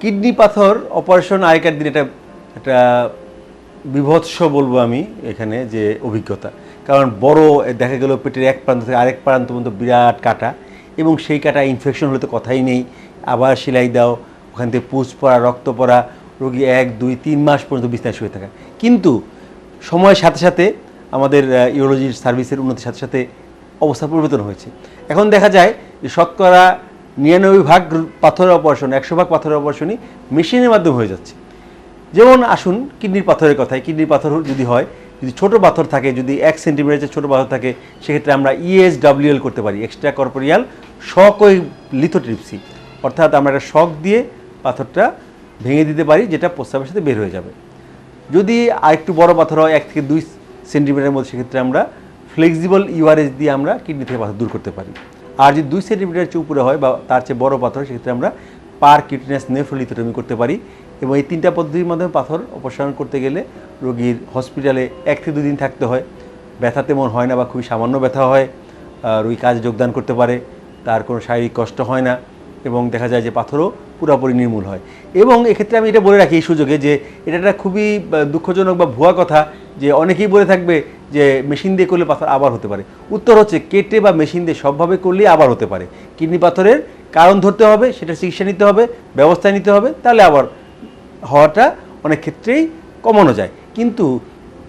Kidney পাথর, operation আগেকার দিন এটা একটা বিভৎস বলব আমি এখানে যে অভিজ্ঞতা। কারণ বড়, দেখা গেল পেটের এক প্রান্ত থেকে আরেক প্রান্ত পর্যন্ত বিরাট কাটা এবং সেই কাটা ইনফেকশন হলে তো কথাই নেই। আবার সেলাই দাও, ওখান থেকে পুষ পড়া, রক্ত পড়া, রোগী এক, দুই, তিন মাস পর্যন্ত বিছনায় শুয়ে থাকা। কিন্তু সময়ের সাথে সাথে আমাদের ইউরোলজির সার্ভিসের উন্নতির সাথে সাথে অবস্থা পরিবর্তন হয়েছে। এখন দেখা যায় যে শতকরা নিরানব্বই ভাগ পাথরের অপারেশন, একশো ভাগ পাথরের অপারেশনই মেশিনের মাধ্যমে হয়ে যাচ্ছে। যেমন আসুন কিডনির পাথরের কথায়, কিডনির পাথর যদি হয়, যদি ছোট পাথর থাকে, যদি এক সেন্টিমিটার ছোট পাথর থাকে, সেক্ষেত্রে আমরা E ইএসডাব্লিউএল করতে পারি এক্সট্রা কর্পোরিয়াল শক ওই লিথোট্রিপসি অর্থাৎ আমরা একটা শক দিয়ে পাথরটা ভেঙে দিতে পারি, যেটা প্রস্রাবের সাথে বের হয়ে যাবে। যদি আরেকটু বড় পাথর হয়, এক থেকে দুই সেন্টিমিটারের মধ্যে, সেক্ষেত্রে আমরা ফ্লেক্সিবল ইউআরএস দিয়ে আমরা কিডনি থেকে পাথর দূর করতে পারি। আর যদি দুই সেন্টিমিটার চেয়ে উপরে হয় বা তার চেয়ে বড় পাথর সেক্ষেত্রে আমরা পার কিউটিনাস নেফ্রোলিথোটমি করতে পারি এবং এই তিনটা পদ্ধতির মাধ্যমে পাথর অপসারণ করতে গেলে রোগীর হসপিটালে এক থেকে দুদিন থাকতে হয়। ব্যথা তেমন হয় না বা খুবই সামান্য ব্যথা হয় রোগী কাজে যোগদান করতে পারে, তার কোনো শারীরিক কষ্ট হয় না এবং দেখা যায় যে পাথরও পুরোপুরি নির্মূল হয়। এবং এক্ষেত্রে আমি এটা বলে রাখি এই সুযোগে যে এটা একটা খুবই দুঃখজনক বা ভুয়া কথা যে অনেকেই বলে থাকবে যে মেশিন দিয়ে করলে পাথর আবার হতে পারে। উত্তর হচ্ছে কেটে বা মেশিন দিয়ে সবভাবে করলেই আবার হতে পারে। কিডনি পাথরের কারণ ধরতে হবে, সেটা চিকিৎসা নিতে হবে, ব্যবস্থা নিতে হবে, তাহলে আবার হওয়াটা অনেক ক্ষেত্রেই কমানো যায়। কিন্তু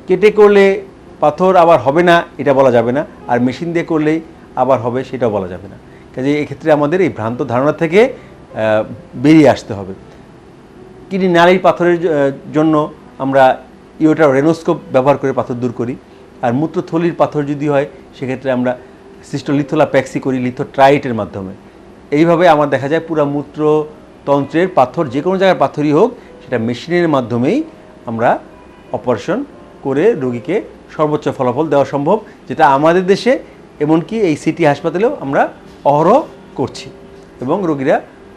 কেটে করলে পাথর আবার হবে না, এটা বলা যাবে না। আর মেশিন দিয়ে করলেই আবার হবে, সেটাও বলা যাবে না। কাজে এক্ষেত্রে আমাদের এই ভ্রান্ত ধারণা থেকে বেরিয়ে আসতে হবে। কিডনি নালীর পাথরের জন্য আমরা ইওটা রেনোস্কোপ ব্যবহার করে পাথর দূর করি। আর মূত্রথলির পাথর যদি হয়, সেক্ষেত্রে আমরা সিস্টোলিথোলা প্যাক্সি করি লিথোট্রাইটের মাধ্যমে। এইভাবে আমার দেখা যায় পুরো মূত্রতন্ত্রের পাথর, যে কোনো জায়গার পাথরই হোক, সেটা মেশিনের মাধ্যমেই আমরা অপারেশন করে রোগীকে সর্বোচ্চ ফলাফল দেওয়া সম্ভব, যেটা আমাদের দেশে, এমনকি এই সিটি হাসপাতালেও আমরা অহরহ করছি এবং রোগীরা